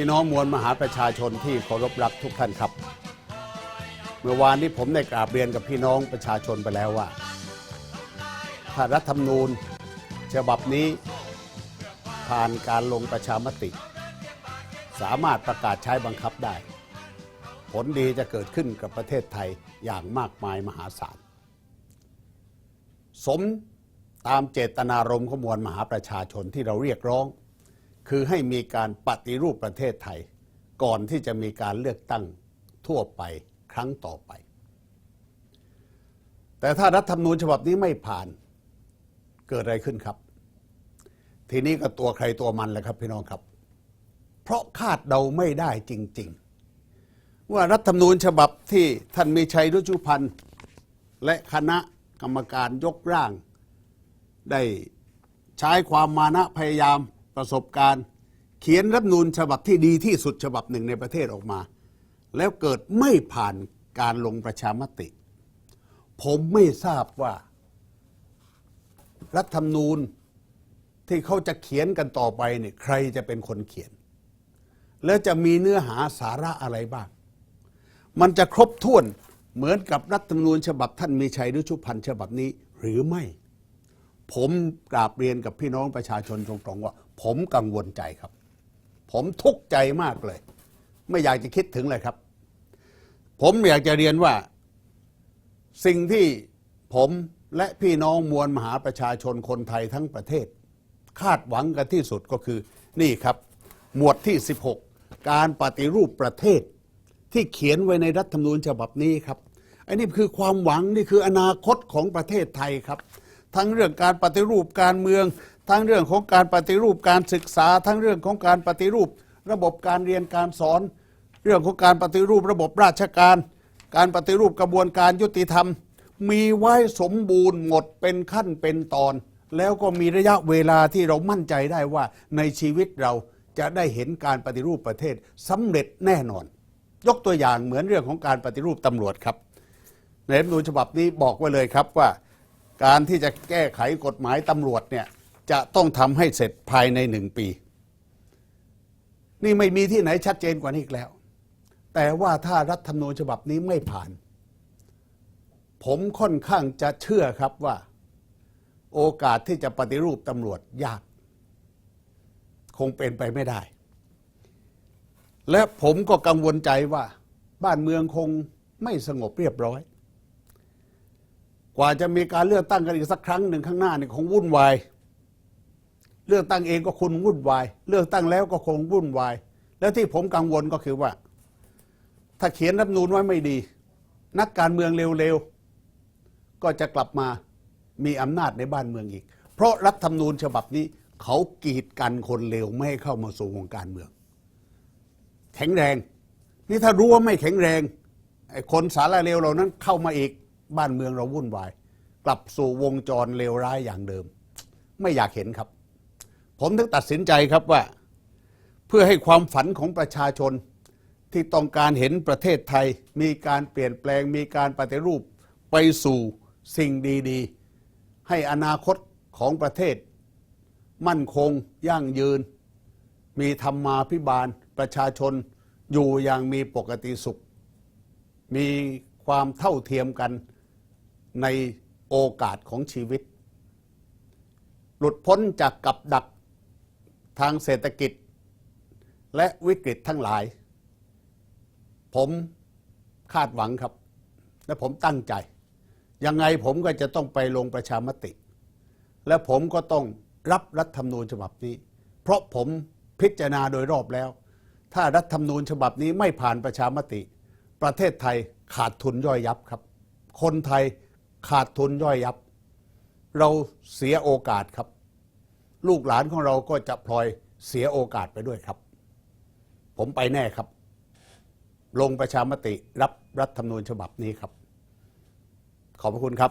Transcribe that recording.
พี่น้องมวลมหาประชาชนที่เคารพรักทุกท่านครับ เมื่อวานนี้ผมได้กราบเรียนกับพี่น้องประชาชนไปแล้วว่า ถ้ารัฐธรรมนูญฉบับนี้ผ่านการลงประชามติ สามารถประกาศใช้บังคับได้ ผลดีจะเกิดขึ้นกับประเทศไทยอย่างมากมายมหาศาล สมตามเจตนารมณ์ของมวลมหาประชาชนที่เราเรียกร้อง คือให้มีการปฏิรูปประเทศไทย ก่อนที่จะมีการเลือกตั้งทั่วไปครั้งต่อไป แต่ถ้ารัฐธรรมนูญฉบับนี้ไม่ผ่านเกิดอะไรขึ้นครับ ทีนี้ก็ตัวใครตัวมันแหละครับพี่น้องครับ เพราะคาดเดาไม่ได้จริง ๆ ว่ารัฐธรรมนูญฉบับที่ท่านมีชัยรุชุพันธ์และคณะกรรมการยกร่าง ได้ใช้ความมานะพยายาม ประสบการณ์ เขียนรัฐนูญฉบับที่ดีที่สุดฉบับหนึ่งในประเทศออกมา แล้วเกิดไม่ผ่านการลงประชามติ ผมไม่ทราบว่า รัฐธรรมนูญที่เขาจะเขียนกันต่อไปเนี่ยใครจะเป็นคนเขียน แล้วจะมีเนื้อหาสาระอะไรบ้าง มันจะครบถ้วนเหมือนกับรัฐธรรมนูญฉบับท่านมีชัยรุชุพันธ์ฉบับนี้หรือไม่ ผมกราบเรียนกับพี่น้องประชาชนตรงๆว่า ผมกังวลใจครับ ผมทุกข์ใจมากเลย ไม่อยากจะคิดถึงเลยครับ ผมอยากจะเรียนว่า สิ่งที่ผมและพี่น้องมวลมหาประชาชนคนไทยทั้งประเทศ คาดหวังกันที่สุดก็คือนี่ครับ หมวดที่ 16 การปฏิรูปประเทศ ที่เขียนไว้ในรัฐธรรมนูญฉบับนี้ครับอันนี้คือความหวังนี่คืออนาคตของประเทศไทยครับ ทั้งเรื่องการปฏิรูปการเมือง ทั้งเรื่องของการปฏิรูปการศึกษา ทั้งเรื่องของการปฏิรูป ระบบการเรียนการสอน เรื่องของการปฏิรูประบบราชการ การปฏิรูปกระบวนการยุติธรรม มีไว้สมบูรณ์หมดเป็นขั้นเป็นตอน แล้วก็มีระยะเวลาที่เรามั่นใจได้ว่าในชีวิตเราจะได้เห็นการปฏิรูปประเทศสำเร็จแน่นอน ยกตัวอย่างเหมือนเรื่องของการปฏิรูปตำรวจครับ ในรัฐธรรมนูญฉบับนี้บอกไว้เลยครับว่า การที่จะแก้ไขกฎหมายตำรวจเนี่ย จะต้องทำให้เสร็จภายในหนึ่งปี นี่ไม่มีที่ไหนชัดเจนกว่านี้อีกแล้ว แต่ว่าถ้ารัฐธรรมนูญฉบับนี้ไม่ผ่าน ผมค่อนข้างจะเชื่อครับว่า โอกาสที่จะปฏิรูปตำรวจยาก คงเป็นไปไม่ได้ และผมก็กังวลใจว่า บ้านเมืองคงไม่สงบเรียบร้อยกว่าจะมีการเลือกตั้งกันอีกสักครั้งหนึ่งข้างหน้านี่คงวุ่นวาย เลือกตั้งเองก็คุณวุ่นวาย เลือกตั้งแล้วก็คงวุ่นวาย แล้วที่ผมกังวลก็คือว่า ถ้าเขียนรัฐธรรมนูนไว้ไม่ดี นักการเมืองเร็วๆ ก็จะกลับมามีอำนาจในบ้านเมืองอีก เพราะรัฐธรรมนูญฉบับนี้เขากีดกันคนเลวไม่ให้เข้ามาสู่วงการเมือง แข็งแรง นี่ถ้ารู้ว่าไม่แข็งแรงไอ้คนสารเลวเหล่านั้นเข้ามาอีกบ้านเมืองเราวุ่นวาย กลับสู่วงจรเลวร้ายอย่างเดิม ไม่อยากเห็นครับ ผมถึงตัดสินใจครับว่า เพื่อให้ความฝันของประชาชนที่ต้องการเห็นประเทศไทยมีการเปลี่ยนแปลง มีการปฏิรูปไปสู่สิ่งดีๆ ให้อนาคตของประเทศ มั่นคงยั่งยืน มีธรรมาภิบาลประชาชนอยู่อย่างมีปกติสุข มีความเท่าเทียมกันในโอกาสของชีวิต หลุดพ้นจากกับดัก ทางเศรษฐกิจ และวิกฤตทั้งหลาย ผมคาดหวังครับ และผมตั้งใจ ยังไงผมก็จะต้องไปลงประชามติ และผมก็ต้องรับรัฐธรรมนูญฉบับนี้ เพราะผมพิจารณาโดยรอบแล้ว ถ้ารัฐธรรมนูญฉบับนี้ไม่ผ่านประชามติ ประเทศไทยขาดทุนย่อยยับครับ คนไทยขาดทุนย่อยยับ เราเสียโอกาสครับ ลูกหลานของเราก็จะพลอยเสียโอกาสไปด้วยครับ ผมไปแน่ครับ ลงประชามติรับรัฐธรรมนูญฉบับนี้ครับ ขอบพระคุณครับ